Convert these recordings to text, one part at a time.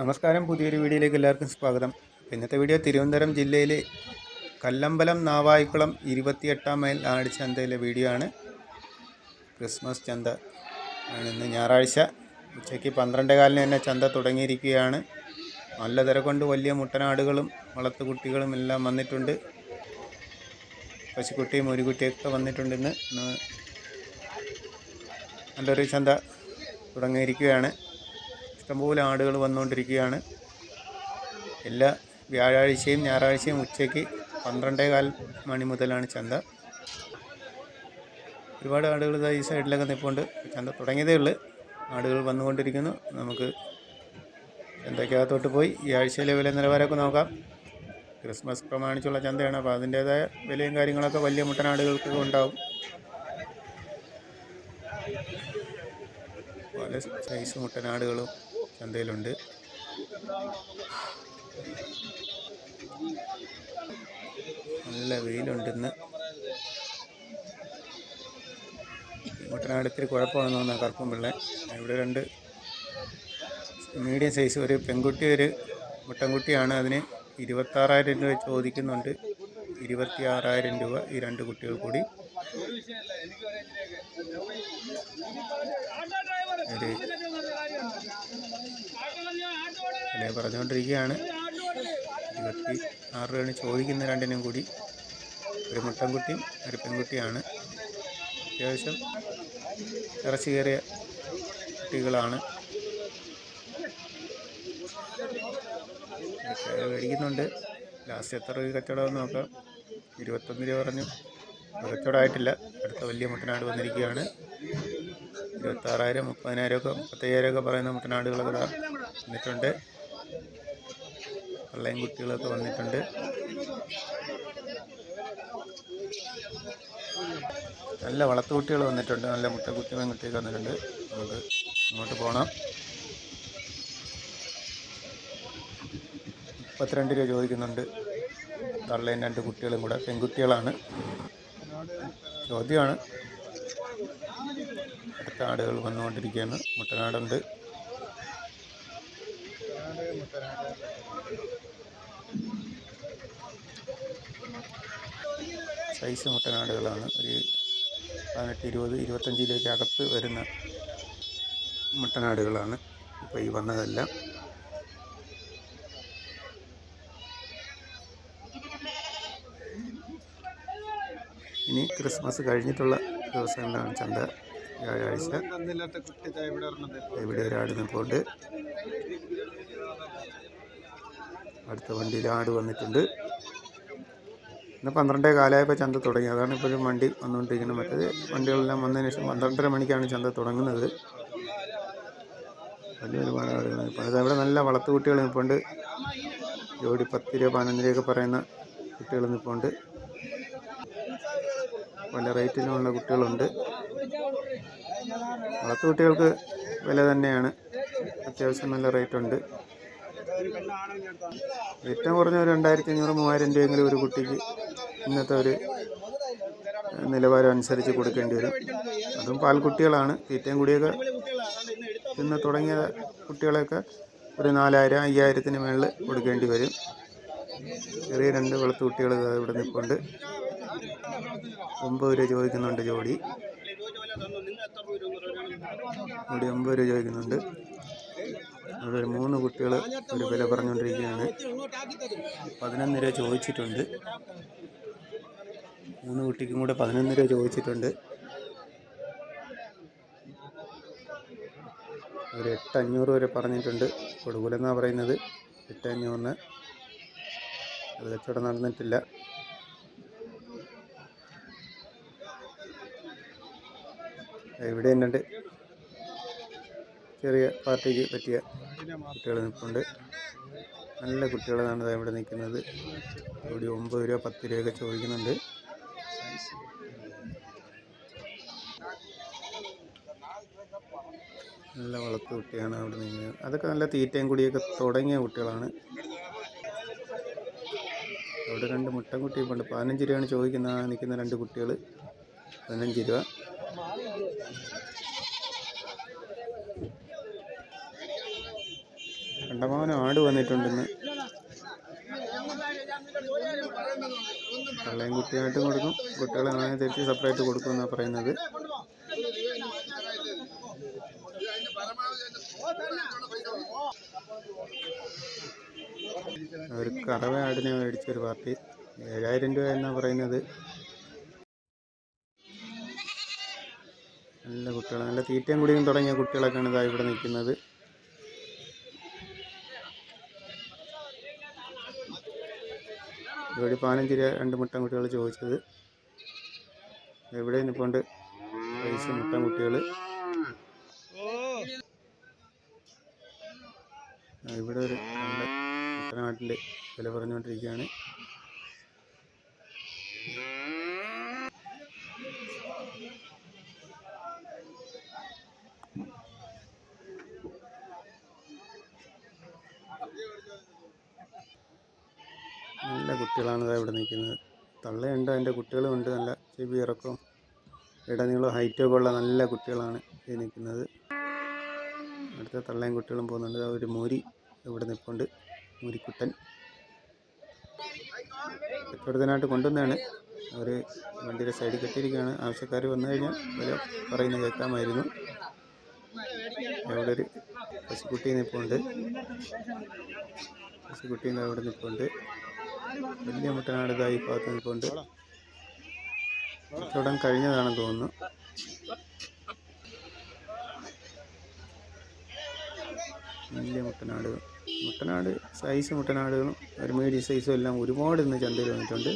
നമസ്കാരം. പുതിയൊരു വീഡിയോയിലേക്ക് എല്ലാവർക്കും സ്വാഗതം. ഇന്നത്തെ വീഡിയോ തിരുവനന്തപുരം ജില്ലയിലെ കല്ലമ്പലം നാവായിക്കുളം ഇരുപത്തിയെട്ടാം മൈൽ ആട് ചന്തയിലെ വീഡിയോ ആണ്. ക്രിസ്മസ് ചന്ത ആണ് ഇന്ന് ഞായറാഴ്ച. ഉച്ചയ്ക്ക് പന്ത്രണ്ടേ കാലിന് തന്നെ ചന്ത തുടങ്ങിയിരിക്കുകയാണ്. നല്ല തിരക്കൊണ്ട് വലിയ മുട്ടനാടുകളും വളർത്തുകുട്ടികളും എല്ലാം വന്നിട്ടുണ്ട്. പശുക്കുട്ടിയും ഒരു കുട്ടിയൊക്കെ വന്നിട്ടുണ്ട് ഇന്ന്. ഇന്ന് നല്ലൊരു ചന്ത തുടങ്ങിയിരിക്കുകയാണ്. ഇഷ്ടംപോലെ ആടുകൾ വന്നുകൊണ്ടിരിക്കുകയാണ്. എല്ലാ വ്യാഴാഴ്ചയും ഞായറാഴ്ചയും ഉച്ചയ്ക്ക് പന്ത്രണ്ടേ കാൽ മണി മുതലാണ് ചന്ത. ഒരുപാട് ആടുകൾ ഈ സൈഡിലൊക്കെ നിൽപ്പുണ്ട് ചന്ത തുടങ്ങിയതേ ഉള്ളൂ. ആടുകൾ വന്നുകൊണ്ടിരിക്കുന്നു. നമുക്ക് ചന്തയ്ക്കകത്തോട്ട് പോയി. ഈ ആഴ്ചയിലെ വില നിലവാരമൊക്കെ നോക്കാം. ക്രിസ്മസ് പ്രമാണിച്ചുള്ള ചന്തയാണ്. അപ്പോൾ അതിന്റേതായ വിലയും കാര്യങ്ങളൊക്കെ വലിയ മുട്ടനാടുകൾക്ക് ഉണ്ടാവും. പല സൈസ് മുട്ടനാടുകളും ചന്തയിലുണ്ട്. നല്ല വെയിലുണ്ട് ഇന്ന്. മുട്ടനാട് ഇത്തിരി കുഴപ്പമാണെന്ന് തോന്നുന്നു കറുപ്പും പിള്ളേ ഇവിടെ രണ്ട് മീഡിയം സൈസ് ഒരു പെൺകുട്ടി ഒരു മുട്ടൻകുട്ടിയാണ്. അതിന് ഇരുപത്താറായിരം രൂപ ചോദിക്കുന്നുണ്ട്. ഇരുപത്തി ആറായിരം രൂപ ഈ രണ്ട് കുട്ടികൾ കൂടി. ഒരു പറഞ്ഞുകൊണ്ടിരിക്കുകയാണ് ഇരുപത്തി ആറ് രൂപയാണ് ചോദിക്കുന്ന രണ്ടിനും കൂടി ഒരു മുട്ടൻകുട്ടിയും ഒരു പെൺകുട്ടിയാണ്. അത്യാവശ്യം ഇറച്ചി കയറിയ കുട്ടികളാണ്. മേടിക്കുന്നുണ്ട്. ലാസ്റ്റ് എത്ര രൂപ കച്ചവടമെന്ന് നോക്കാം. ഇരുപത്തൊന്ന് രൂപ പറഞ്ഞു. കച്ചവടമായിട്ടില്ല അടുത്ത വലിയ മുട്ടനാട് വന്നിരിക്കുകയാണ്. ഇരുപത്താറായിരം മുപ്പതിനായിരം ഒക്കെ മുപ്പത്തയ്യായിരം ഒക്കെ പറയുന്ന മുട്ടനാടുകളൊക്കെ വന്നിട്ടുണ്ട്. വെള്ളയും കുട്ടികളൊക്കെ വന്നിട്ടുണ്ട്. നല്ല വളർത്തുകുട്ടികൾ വന്നിട്ടുണ്ട്. നല്ല മുട്ടക്കുട്ടി പെൺകുട്ടിയൊക്കെ വന്നിട്ടുണ്ട്. നമുക്ക് ഇങ്ങോട്ട് പോകണം മുപ്പത്തിരണ്ട് രൂപ ചോദിക്കുന്നുണ്ട്. തള്ളയും രണ്ട് കുട്ടികളും കൂടെ പെൺകുട്ടികളാണ്. ചോദ്യമാണ്. അടുത്ത ആടുകൾ വന്നുകൊണ്ടിരിക്കുകയാണ്. മുട്ടനാടുണ്ട്. സൈസ് മുട്ടനാടുകളാണ്. ഒരു പതിനെട്ട് ഇരുപത് ഇരുപത്തഞ്ചിലേക്ക് അകത്ത് വരുന്ന മുട്ടനാടുകളാണ്. ഇപ്പോൾ ഈ വന്നതെല്ലാം. ഇനി ക്രിസ്മസ് കഴിഞ്ഞിട്ടുള്ള ദിവസങ്ങളിലാണ് ചന്ത വ്യാഴാഴ്ച. ഇവിടെ ഒരു ആട് നിൽപ്പുണ്ട് അടുത്ത വണ്ടിയിൽ ആട് വന്നിട്ടുണ്ട്. ഇന്ന് പന്ത്രണ്ടേ കാലമായപ്പോൾ ചന്ത തുടങ്ങി. അതാണ് ഇപ്പോഴും വണ്ടി വന്നുകൊണ്ടിരിക്കുന്നത്. മറ്റേത് വണ്ടികളെല്ലാം വന്നതിന് ശേഷം പന്ത്രണ്ടര മണിക്കാണ് ചന്ത തുടങ്ങുന്നത്. വലിയ ഒരുപാട് ആളുകൾ ഇപ്പോൾ അതവിടെ നല്ല വളർത്തു കുട്ടികൾ നിൽപ്പുണ്ട് ജോഡി പത്ത് രൂപ പതിനൊന്ന് രൂപയൊക്കെ പറയുന്ന കുട്ടികൾ നിൽപ്പുണ്ട് പല റേറ്റിലുമുള്ള കുട്ടികളുണ്ട്. വളർത്തു കുട്ടികൾക്ക് വില തന്നെയാണ്. അത്യാവശ്യം നല്ല റേറ്റ് ഉണ്ട് ഏറ്റവും കുറഞ്ഞ ഒരു രണ്ടായിരത്തി അഞ്ഞൂറ് മൂവായിരം രൂപയെങ്കിലും ഒരു കുട്ടിക്ക് ഇന്നത്തെ ഒരു നിലവാരം അനുസരിച്ച് കൊടുക്കേണ്ടി വരും. അതും പാൽക്കുട്ടികളാണ്. തീറ്റയും കൂടിയൊക്കെ ഇന്ന് തുടങ്ങിയ കുട്ടികളെയൊക്കെ ഒരു നാലായിരം അയ്യായിരത്തിന് മുകളിൽ കൊടുക്കേണ്ടി വരും. ചെറിയ രണ്ട് വെളുത്ത കുട്ടികൾ ഇവിടെ നിൽപ്പുണ്ട്. ഒമ്പത് രൂപ ചോദിക്കുന്നുണ്ട് ജോഡി. ജോഡി ഒമ്പത് രൂപ ചോദിക്കുന്നുണ്ട്. അവിടെ ഒരു മൂന്ന് കുട്ടികൾ ഒരു വില പറഞ്ഞുകൊണ്ടിരിക്കുകയാണ്. പതിനൊന്ന് രൂപ ചോദിച്ചിട്ടുണ്ട്. മൂന്ന് കുട്ടിക്കും കൂടെ പതിനൊന്ന് രൂപ ചോദിച്ചിട്ടുണ്ട്. ഒരു എട്ട് അഞ്ഞൂറ് വരെ പറഞ്ഞിട്ടുണ്ട്. കൊടുക്കൂലെന്നാണ് പറയുന്നത്. എട്ട് അഞ്ഞൂറിന് അത് കച്ചവടം നടന്നിട്ടില്ല. ഇവിടെ എന്നുണ്ട് ചെറിയ പാർട്ടിക്ക് പറ്റിയ കുട്ടികൾ നിൽപ്പുണ്ട്. നല്ല കുട്ടികളാണ് ഇവിടെ നിൽക്കുന്നത്. ഇവിടെ ഒമ്പത് രൂപ പത്ത് രൂപയൊക്കെ ചോദിക്കുന്നുണ്ട്. നല്ല വളർത്തു കുട്ടിയാണ് അവിടെ നിൽക്കുന്നത്. അതൊക്കെ നല്ല തീറ്റയും കൂടിയൊക്കെ തുടങ്ങിയ കുട്ടികളാണ്. അവിടെ രണ്ട് മുട്ടൻകുട്ടി ഉണ്ട് പതിനഞ്ച് രൂപയാണ് ചോദിക്കുന്ന നിൽക്കുന്ന രണ്ട് കുട്ടികൾ. പതിനഞ്ച് രൂപ. കണ്ടമാനം ആട് വന്നിട്ടുണ്ടെന്ന്. കള്ളയും കുട്ടിയായിട്ടും കൊടുക്കും. കുട്ടികളെ അങ്ങനെ തിരിച്ച് സെപ്പറേറ്റ് കൊടുക്കും എന്നാണ് പറയുന്നത്. ഒരു കറവ ആടിനെ മേടിച്ചൊരു പാർട്ടി. ഏഴായിരം രൂപ എന്നാണ് പറയുന്നത്. നല്ല കുട്ടികൾ നല്ല തീറ്റയും കുടിയും തുടങ്ങിയ കുട്ടികളൊക്കെയാണ് ഇതാ ഇവിടെ നിൽക്കുന്നത്. ഇവിടെ പതിനഞ്ച് രൂപ രണ്ട് മുട്ടം കുട്ടികൾ ചോദിച്ചത്. എവിടെ നിൽപ്പുണ്ട് പൈസ മുട്ടം കുട്ടികൾ. ഇവിടെ ഒരു നല്ല വില പറഞ്ഞുകൊണ്ടിരിക്കുകയാണ് നല്ല കുട്ടികളാണ് ഇവിടെ നിൽക്കുന്നത്. തള്ളയുണ്ട് അതിന്റെ കുട്ടികളുമുണ്ട് നല്ല ചെവി ഇറക്കവും ഇടനീളം ഹൈറ്റൊക്കെ ഉള്ള നല്ല കുട്ടികളാണ് ഈ നിൽക്കുന്നത്. അടുത്ത തള്ളയും കുട്ടികളും പോകുന്നുണ്ട്. ഒരു മൂരി ഇവിടെ നിൽപ്പുണ്ട്. മൂരിക്കുട്ടൻ. കച്ചവടത്തിനായിട്ട് കൊണ്ടുവന്നതാണ്. അവർ വണ്ടിയുടെ സൈഡിൽ കെട്ടിയിരിക്കുകയാണ്. ആവശ്യക്കാർ വന്നു കഴിഞ്ഞാൽ വില പറയുന്നത് കേൾക്കാമായിരുന്നു. അവിടെ ഒരു പശുക്കുട്ടി നിൽപ്പുണ്ട്. പശുക്കുട്ടിയും അവിടെ നിൽപ്പുണ്ട്. വലിയ മുട്ടനാട് ഇതായി ഭാഗത്ത് നിൽപ്പുണ്ട്. കച്ചവടം കഴിഞ്ഞതാണെന്ന് തോന്നുന്നു. വലിയ മുട്ടനാടുകൾ മുട്ടനാട് സൈസ് മുട്ടനാടുകളും ഒരു മീഡിയം സൈസും എല്ലാം ഒരുപാട് ഇന്ന് ചന്തയിൽ വന്നിട്ടുണ്ട്.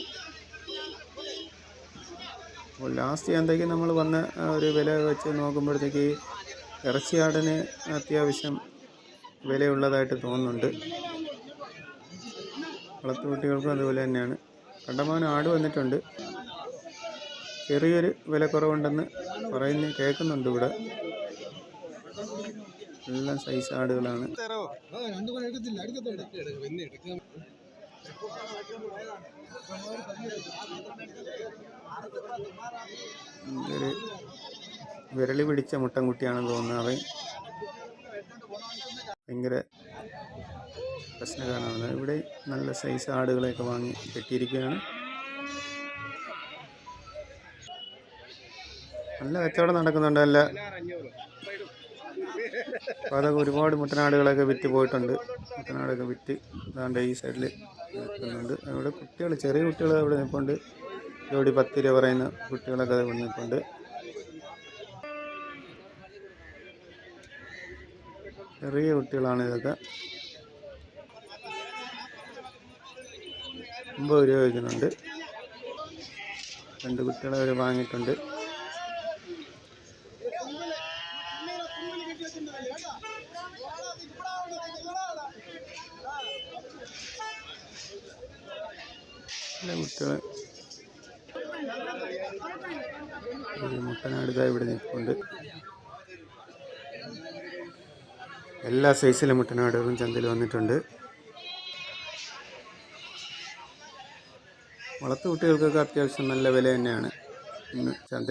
അപ്പോൾ ലാസ്റ്റ് ചന്തയ്ക്ക് നമ്മൾ വന്ന ഒരു വില വെച്ച് നോക്കുമ്പോഴത്തേക്ക് ഇറച്ചിയാടിന് അത്യാവശ്യം വിലയുള്ളതായിട്ട് തോന്നുന്നുണ്ട്. വളർത്തു കുട്ടികൾക്കും അതുപോലെ തന്നെയാണ്. കണ്ടമാനം ആട് വന്നിട്ടുണ്ട്. ചെറിയൊരു വിലക്കുറവുണ്ടെന്ന് പറയുന്ന കേൾക്കുന്നുണ്ട് ഇവിടെ. എല്ലാം സൈസ് ആടുകളാണ്. വിരളി പിടിച്ച മുട്ടൻകുട്ടിയാണെന്ന് തോന്നുന്നത് അവൻ. ഭയങ്കര പ്രശ്നക്കാരനാണ്. ഇവിടെ നല്ല സൈസ് ആടുകളെയൊക്കെ വാങ്ങി കെട്ടിയിരിക്കുകയാണ്. നല്ല കച്ചവടം നടക്കുന്നുണ്ട്. നല്ല അപ്പോൾ അതൊക്കെ ഒരുപാട് മുട്ടനാടുകളൊക്കെ വിറ്റ് പോയിട്ടുണ്ട്. മുട്ടനാടൊക്കെ വിറ്റ് ഇതാണ്ട് ഈ സൈഡിൽ നിൽക്കുന്നുണ്ട്. അവിടെ കുട്ടികൾ ചെറിയ കുട്ടികൾ അവിടെ നിൽപ്പുണ്ട്. ജോഡി പത്ത് രൂപ പറയുന്ന കുട്ടികളൊക്കെ അവിടെ നിൽപ്പുണ്ട്. ചെറിയ കുട്ടികളാണ് ഇതൊക്കെ. അമ്പത് രൂപ വയ്ക്കുന്നുണ്ട് രണ്ട് കുട്ടികളെ അവർ വാങ്ങിയിട്ടുണ്ട്. ഒരു മുട്ടനാടുക ഇവിടെ നിൽപ്പുണ്ട്. എല്ലാ സൈസിലെ മുട്ടനാടുകളും ചന്തയിൽ വന്നിട്ടുണ്ട്. വളർത്തു കുട്ടികൾക്കൊക്കെ അത്യാവശ്യം നല്ല വില തന്നെയാണ്. ഇന്ന് ചന്ത